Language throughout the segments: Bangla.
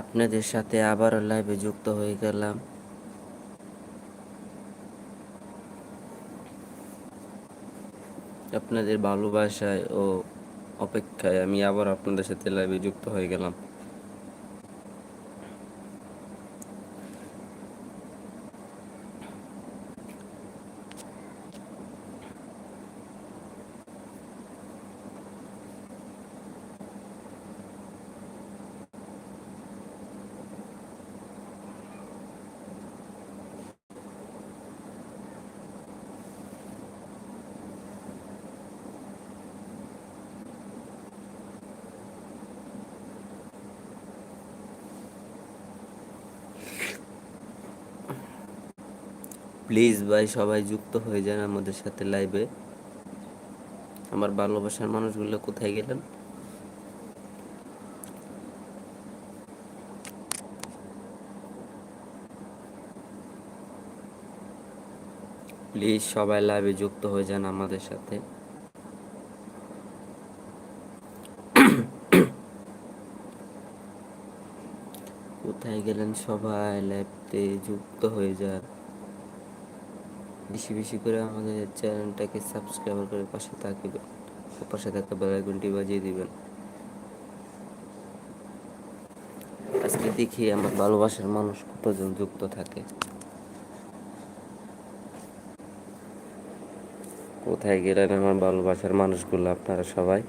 আপনাদের সাথে আবারও লাইভে যুক্ত হয়ে গেলাম। আপনাদের ভালোবাসায় ও অপেক্ষায় আমি আবার আপনাদের সাথে লাইভে যুক্ত হয়ে গেলাম। প্লিজ ভাই, সবাই যুক্ত হয়ে যান আমাদের সাথে লাইভে আমার ভালোবাসার মানুষগুলো কোথায় গেলেন? প্লিজ সবাই লাইভে যুক্ত হয়ে যান আমাদের সাথে। কোথায় গেলেন সবাই? লাইভতে যুক্ত হয়ে যান। বেশি বেশি করে আমাদের চ্যানেলটাকে সাবস্ক্রাইব করে পাশে থাকবেন। পাশে থাকা বেল আইকনটি বাজিয়ে দিবেন। আজকে দেখি আমার ভালোবাসার মানুষ কতজন যুক্ত থাকে। কোথায় গেলেন আমার ভালোবাসার মানুষগুলো আপনারা সবাই?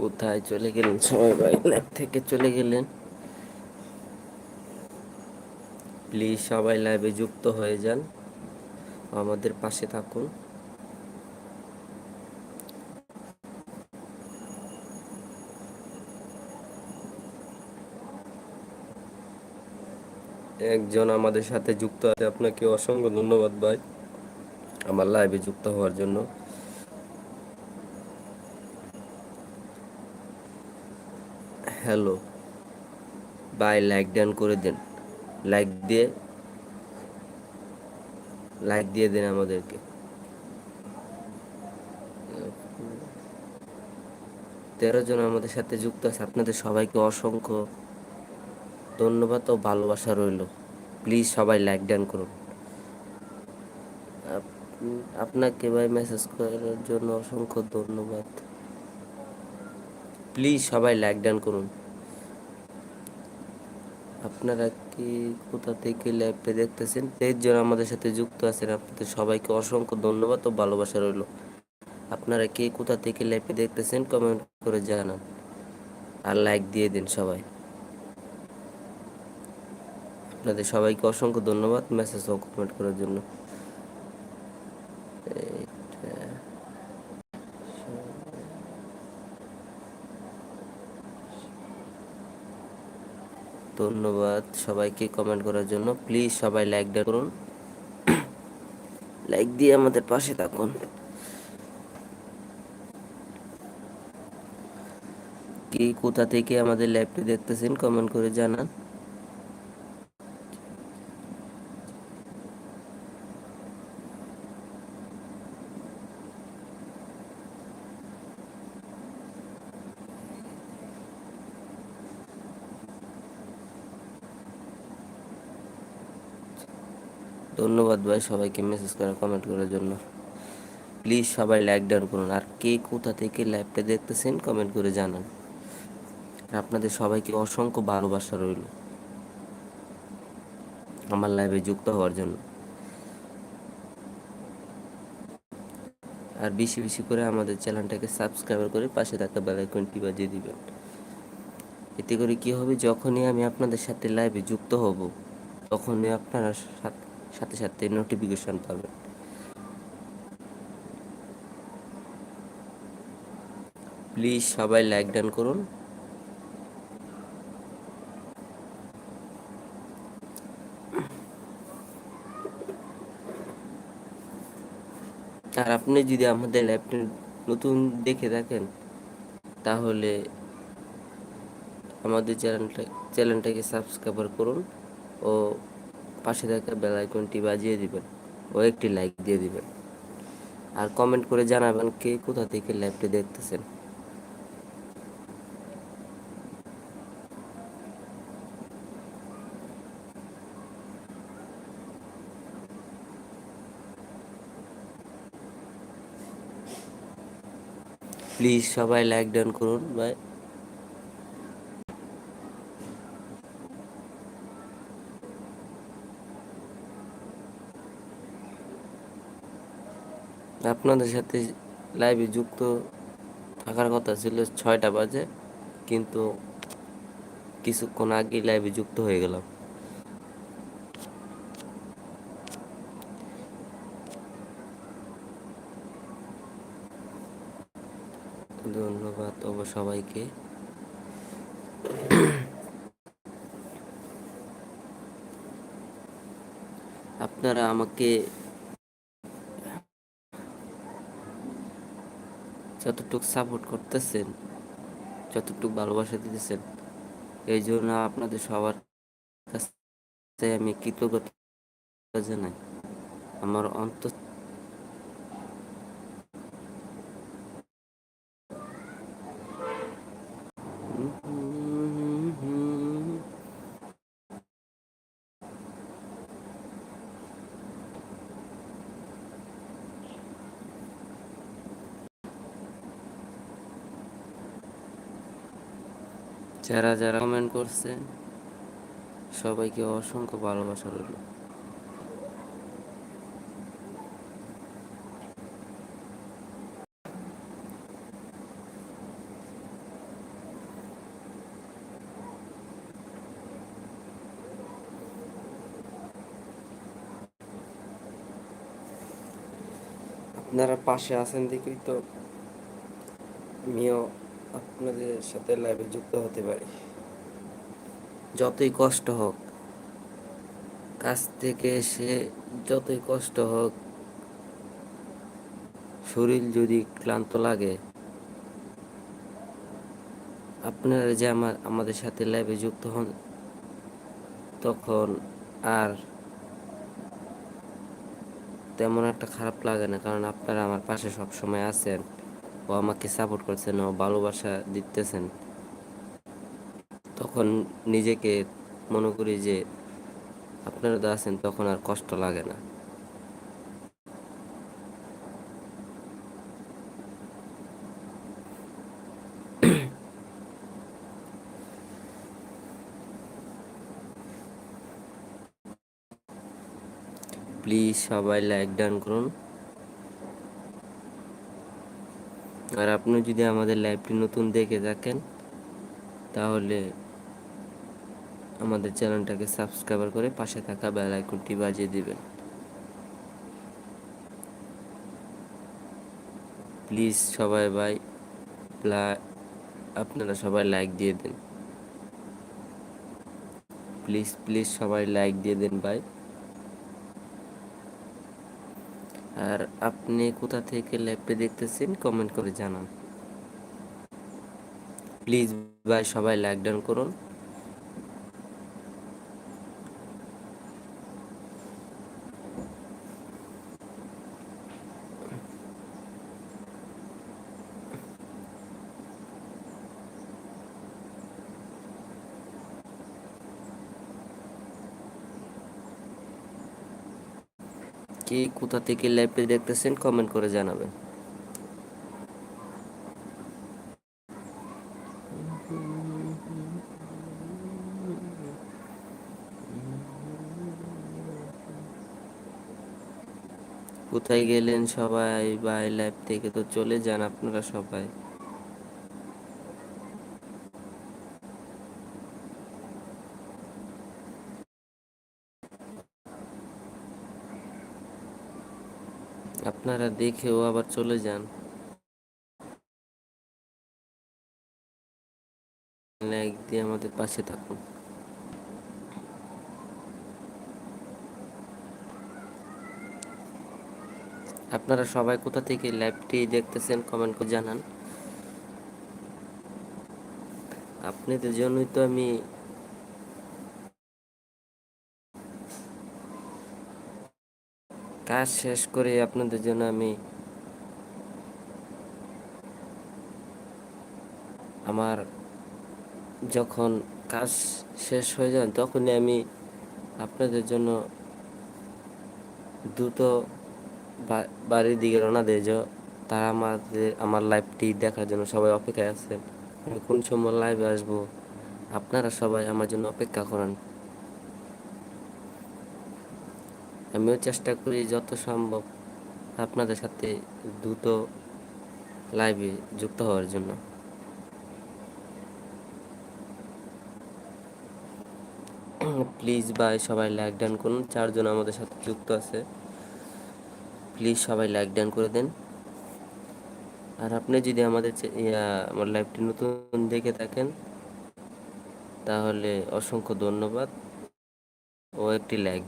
কোথায় চলে গেলেন? সবাই ভাই ল্যাব থেকে চলে গেলেন। প্লিজ সবাই লাইভে যুক্ত হয়ে যান। আমাদের পাশে থাকুন। একজন আমাদের সাথে যুক্ত আছে। আপনাকে অসংখ্য ধন্যবাদ ভাই। আমার লাইভে যুক্ত হওয়ার জন্য। হ্যালো, বাই, লাইক ডান করে দেন। লাইক দিয়ে লাইক দিয়ে দেন আমাদেরকে। তেরো জন আমাদের সাথে যুক্ত আছে, আপনাদের সবাইকে অসংখ্য ধন্যবাদ ও ভালোবাসা রইল। প্লিজ সবাই লাইক ডান করুন। আপ- আপনাকে ভাই মেসেজ করার জন্য অসংখ্য ধন্যবাদ। প্লিজ সবাই লাইক ডান করুন। আপনারা কি কোথা থেকে লাইভটা দেখতেছেন? তেইশ জন আমাদের সাথে যুক্ত আছেন, আপনাদের সবাইকে অসংখ্য ধন্যবাদ ও ভালোবাসা রইল। আপনারা কে কোথা থেকে লাইভে দেখতেছেন কমেন্ট করে জানান। আর লাইক দিয়ে দিন সবাই। আপনাদের সবাইকে অসংখ্য ধন্যবাদ মেসেজ ও কমেন্ট করার জন্য। ধন্যবাদ সবাইকে কমেন্ট করার জন্য। প্লিজ সবাই লাইক ডা করুন। লাইক দিয়ে আমাদের পাশে থাকুন। কি কোথা থেকে আমাদের ল্যাবটি দেখতেছেন কমেন্ট করে জানান। ধন্যবাদ ভাই সবাইকে মেসেজ করে কমেন্ট করার জন্য। প্লিজ সবাই লাইক ডাউন করুন। আর কে কোথা থেকে লাইভটা দেখতেছেন কমেন্ট করে জানান। আপনাদের সবাইকে অসংখ্য ভালোবাসা রইল আমার লাইভে যুক্ত হওয়ার জন্য। আর বেশি বেশি করে আমাদের চ্যানেলটাকে সাবস্ক্রাইব করে পাশে থাকা বেল আইকনটি বাজিয়ে দিবেন। এতে করে কি হবে? যখনই আমি আপনাদের সাথে লাইভে যুক্ত হব, তখনই আপনারা সাথে সাথে নোটিফিকেশন পাবেন প্লিজ সবাই লাইক ডান করুন। আর আপনি যদি আমাদের ল্যাপটপ নতুন দেখে থাকেন, তাহলে আমাদের চ্যানেলটা চ্যানেলটাকে সাবস্ক্রাইব করুন ও পাশে থাকা বেল আইকনটি বাজিয়ে দিবেন, ও একটি লাইক দিয়ে দিবেন। আর কমেন্ট করে জানাবেন কে কোথা থেকে লাইভটি দেখতেছেন। প্লিজ সবাই লাইক ডান করুন ভাই আপনাদের সাথে লাইভে যুক্ত থাকার কথা ছিল ছয়টা বাজে, কিন্তু কিছুক্ষণ আগে লাইভে যুক্ত হয়ে গেলাম। ধন্যবাদ সবাইকে। আপনারা আমাকে যতটুকু সাপোর্ট করতেছেন, যতটুকু ভালোবাসা দিতেছেন, এই জন্য আপনাদের সবার কাছে আমি কৃতজ্ঞতা জানাই। আমার অন্ত যারা যারা কমেন্ট করছে সবাইকে অসংখ্য ভালোবাসা রইল। আপনারা পাশে আছেন দেখেই তো আমিও আপনাদের সাথে লাইভে যুক্ত হতে পারি। যতই কষ্ট হোক, কাছ থেকে এসে যতই কষ্ট হোক, শরীর যদি ক্লান্ত লাগে, আপনারা যে আমার, আমাদের সাথে লাইভে যুক্ত হন, তখন আর তেমন একটা খারাপ লাগে না, কারণ আপনারা আমার পাশে সব সময় আছেন। ও আমাকে সাপোর্ট করছেন ও ভালোবাসা দিতেছেন। তখন নিজেকে মনে করি যে আপনারা তো আছেন, তখন আর কষ্ট লাগে না। প্লিজ সবাই লাইক ডান করুন। আর আপনি যদি আমাদের লাইভটি নতুন দেখে থাকেন, তাহলে আমাদের চ্যানেলটাকে সাবস্ক্রাইব করে পাশে থাকা বেল আইকনটি বাজিয়ে দিবেন। প্লিজ সবাই ভাই আপনারা সবাই লাইক দিয়ে দেন। প্লিজ প্লিজ সবাই লাইক দিয়ে দেন ভাই। আর আপনি কোথা থেকে ল্যাপটে দেখতেছেন কমেন্ট করে জানান। প্লিজ ভাই সবাই লাইক ডাউন করুন। কে কোথা থেকে লাইভে দেখতেছেন কমেন্ট করে জানাবেন। কোথায় গেলেন সবাই? বাই লাইভ থেকে তো চলে যান আপনারা সবাই। আপনারা দেখেও আবার চলে যান। লাইক দিয়ে আমাদের পাশে থাকুন। আপনারা সবাই কোথা থেকে লাইভটি দেখতেছেন কমেন্ট করে জানান। আপনাদের জন্যই তো আমি কাজ শেষ করে আপনাদের জন্য আমি আমার যখন কাজ শেষ হয়ে যায়, তখনই আমি আপনাদের জন্য দ্রুত বাড়ির দিকে রওনা দিয়ে যাও। তারা আমাদের, আমার লাইভটি দেখার জন্য সবাই অপেক্ষায় আছেন আমি কোন সময় লাইভে আসব? আপনারা সবাই আমার জন্য অপেক্ষা করেন। আমিও চেষ্টা করি যত সম্ভব আপনাদের সাথে দ্রুত লাইভে যুক্ত হওয়ার জন্য। প্লিজ ভাই সবাই লাইক ডান করুন। চারজন আমাদের সাথে যুক্ত আছে। প্লিজ সবাই লাইক ডান করে দেন। আর আপনি যদি আমাদের আমার লাইভটি নতুন দেখে থাকেন, তাহলে অসংখ্য ধন্যবাদ। ও একটি লাইক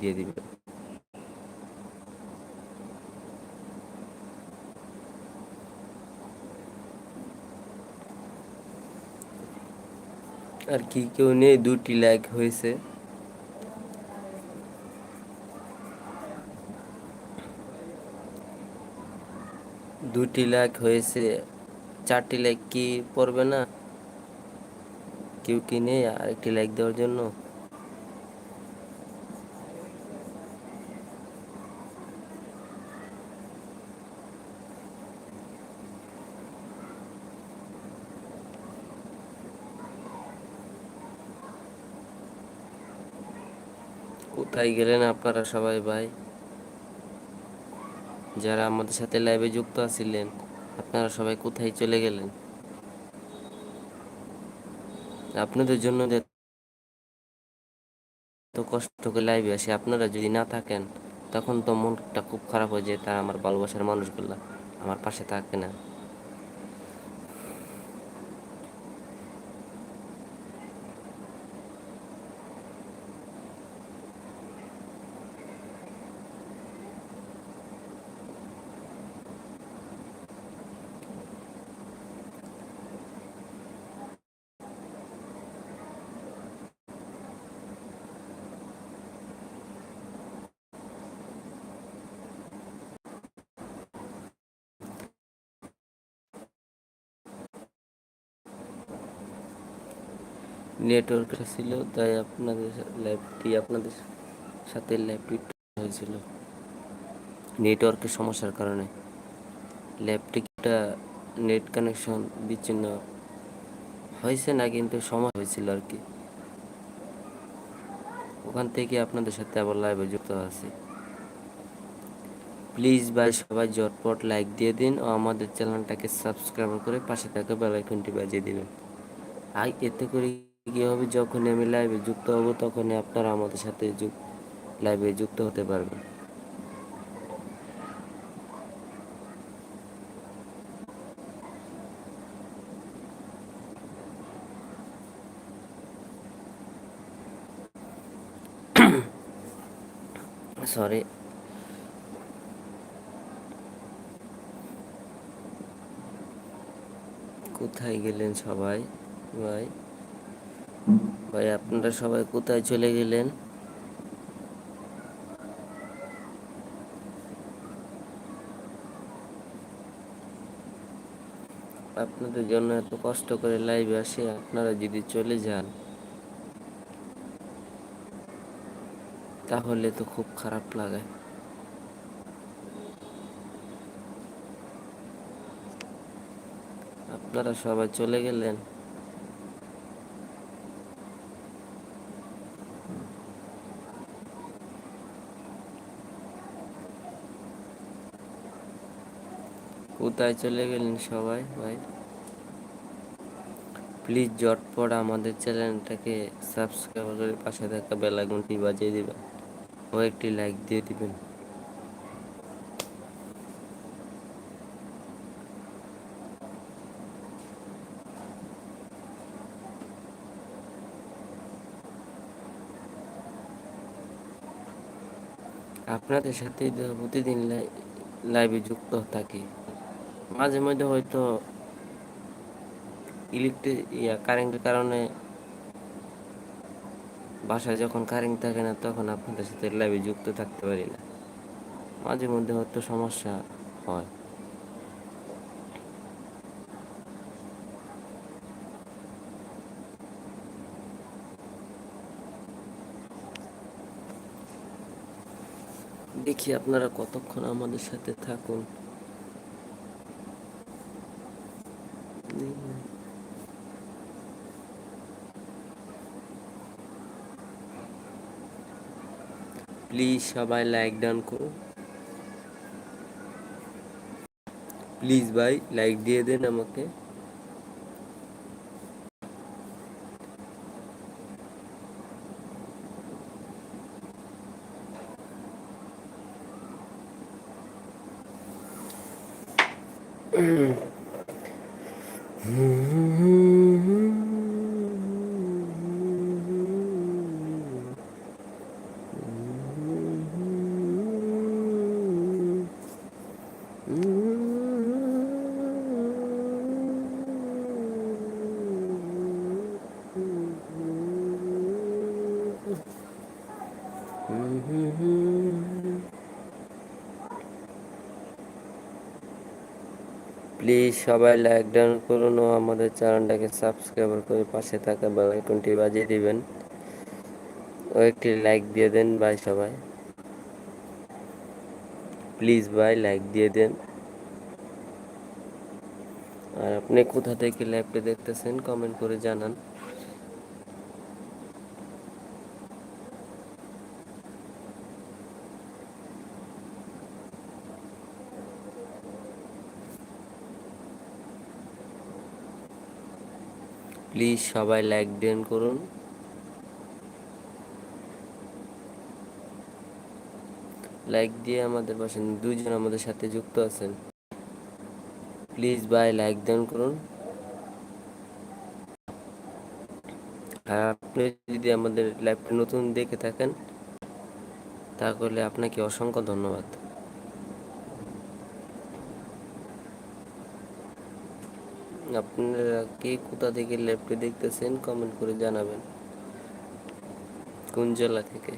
দিয়ে দিবেন আর কি কেউ নেই, দুটি লাইক হয়েছে। দুটি লাইক হয়েছে, চারটি লাইক কি পড়বে না? কেউ কি নেই আরেকটি লাইক দেওয়ার জন্য? কোথায় গেলেন আপনারা সবাই ভাই? যারা আমাদের সাথে লাইভে যুক্ত আছিলেন, আপনারা সবাই কোথায় চলে গেলেন? আপনাদের জন্য এত কষ্ট করে লাইভে আসে, আপনারা যদি না থাকেন, তখন তো মনটা খুব খারাপ হয়ে যায়, তারা আমার ভালোবাসার মানুষগুলা আমার পাশে থাকে না। নেটওয়ার্ক ছিল, তাই আপনাদের লাইভটি আপনাদের সাথে লাইভটি হয়েছিল। নেটওয়ার্কের সমস্যার কারণে। ল্যাপটিকটা নেট কানেকশন বিচ্ছিন্ন হয়েছে না, কিন্তু সময় হয়েছিল আর কি। ওখান থেকে আপনাদের সাথে আবার লাইভে যুক্ত আছি। প্লিজ ভাই, সবাই জটপট লাইক দিয়ে দিন ও আমাদের চ্যানেলটাকে সাবস্ক্রাইব করে পাশে থাকা বেল আইকনটি বাজিয়ে দিবেন। আর এতে করে কি হবে যখনই আমি লাইভে যুক্ত হব, তখনই আপনারা আমাদের সাথে লাইভে যুক্ত হতে পারবেন। সরি কোথায় গেলেন সবাই? ভাই? ভাই, আপনারা সবাই কোথায় চলে গেলেন? আপনাদের জন্য এত কষ্ট করে লাইভে আসে, আপনারা যদি চলে যান, তাহলে তো খুব খারাপ লাগে। আপনারা সবাই চলে গেলেন? কোথায় চলে গেলেন সবাই, ভাই। প্লিজ জটপট আমাদের চ্যানেলটাকে সাবস্ক্রাইব করে পাশে থাকা বেলাগুনটি বাজিয়ে দিবেন ও একটি লাইক দিয়ে দিবেন। আপনাদের সাথে প্রতিদিন লাইভে যুক্ত থাকি। মাঝে মধ্যে হয়তো ইলেকট্রিক ইয়া কারেন্টের কারণে বাসায় যখন কারেন্ট থাকে না, তখন আপনাদের সাথে লাইভে যুক্ত থাকতে পারি না। মাঝে মধ্যে হয়তো সমস্যা হয়। দেখি আপনারা কতক্ষণ আমাদের সাথে থাকুন। প্লিজ সবাই লাইক ডান করুন প্লিজ ভাই লাইক দিয়ে দেন আমাকে। প্লিজ সবাই লাইক ডাউন করুন ও আমাদের চ্যানেলটাকে সাবস্ক্রাইব করে পাশে থাকা বেল আইকনটি বাজিয়ে দিবেন। ও একটি লাইক দিয়ে দেন ভাই সবাই। প্লিজ ভাই লাইক দিয়ে দেন। আর আপনি কোথা থেকে লাইভটা দেখতেছেন কমেন্ট করে জানান। প্লিজ সবাই লাইক দেন করুন। লাইক দিয়ে আমাদের পাশে দুইজন আমাদের সাথে যুক্ত আছেন। প্লিজ ভাই লাইক দেন করুন। আর আপনি যদি আমাদের লাইভটা নতুন দেখে থাকেন, তাহলে আপনাকে অসংখ্য ধন্যবাদ। আপনারা কে কোথা থেকে ল্যাবটি দেখতেছেন? কমেন্ট করে জানাবেন। কোন জেলা থেকে?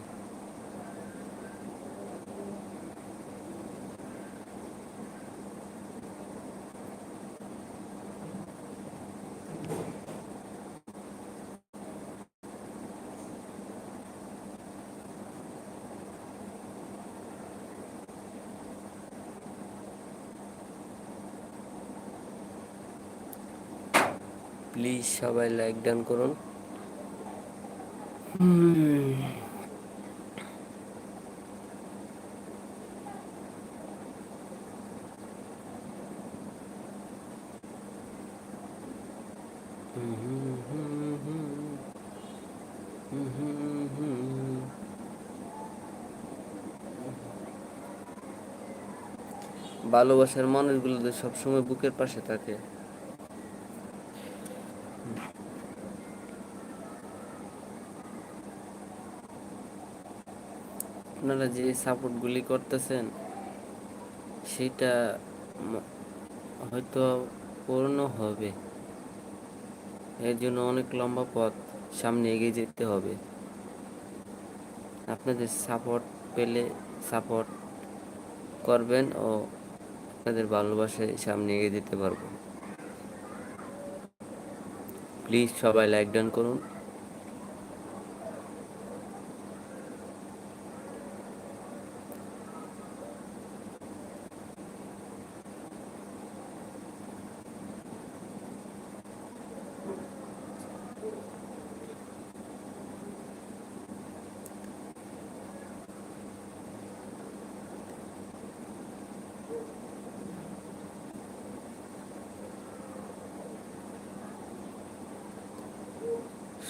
প্লিজ সবাই লাইক ডান করুন। ভালোবাসার মানুষগুলো সবসময় বুকের পাশে থাকে। আপনারা যে সাপোর্টগুলি করতেছেন, সেটা হয়তো পূর্ণ হবে। এর জন্য অনেক লম্বা পথ সামনে এগিয়ে যেতে হবে। আপনাদের সাপোর্ট পেলে সাপোর্ট করবেন ও আপনাদের ভালোবাসায় সামনে এগিয়ে যেতে পারব প্লিজ সবাই লাইক ডান করুন।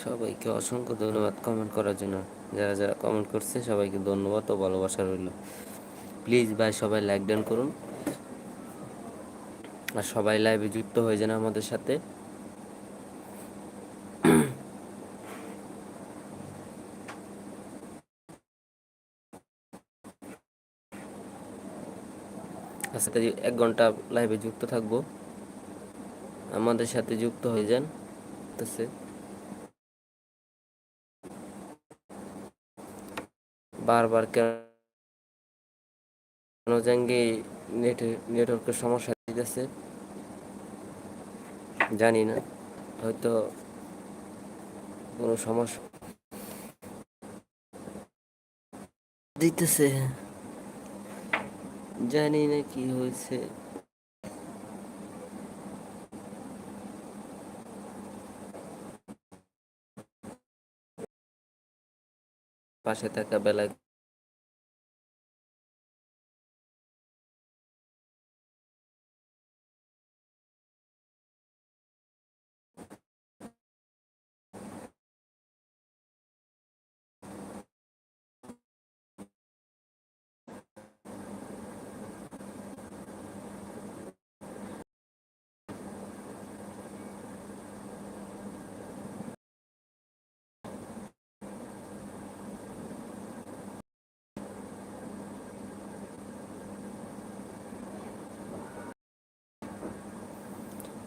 সবাইকে অসংখ্য ধন্যবাদ কমেন্ট করার জন্য। যারা যারা কমেন্ট করছে, সবাইকে ধন্যবাদ ও ভালোবাসা রইল। প্লিজ ভাই, সবাই লাইক ডান করুন। আর সবাই লাইভে যুক্ত হয়ে যান আমাদের সাথে। এক ঘণ্টা লাইভে যুক্ত থাকব। আমাদের সাথে যুক্ত হয়ে যান। আছে বারবার কেন জাঙ্গি নেট, নেটওয়ার্কের সমস্যা দিতেছে। জানি না, হয়তো কোনো সমস্যা দিতেছে। জানি না কি হয়েছে। পাশে থাকা বেলা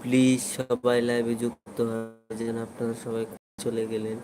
প্লিজ সবাই লাইভে যুক্ত হয় যেন আপনারা সবাই চলে গেলেন।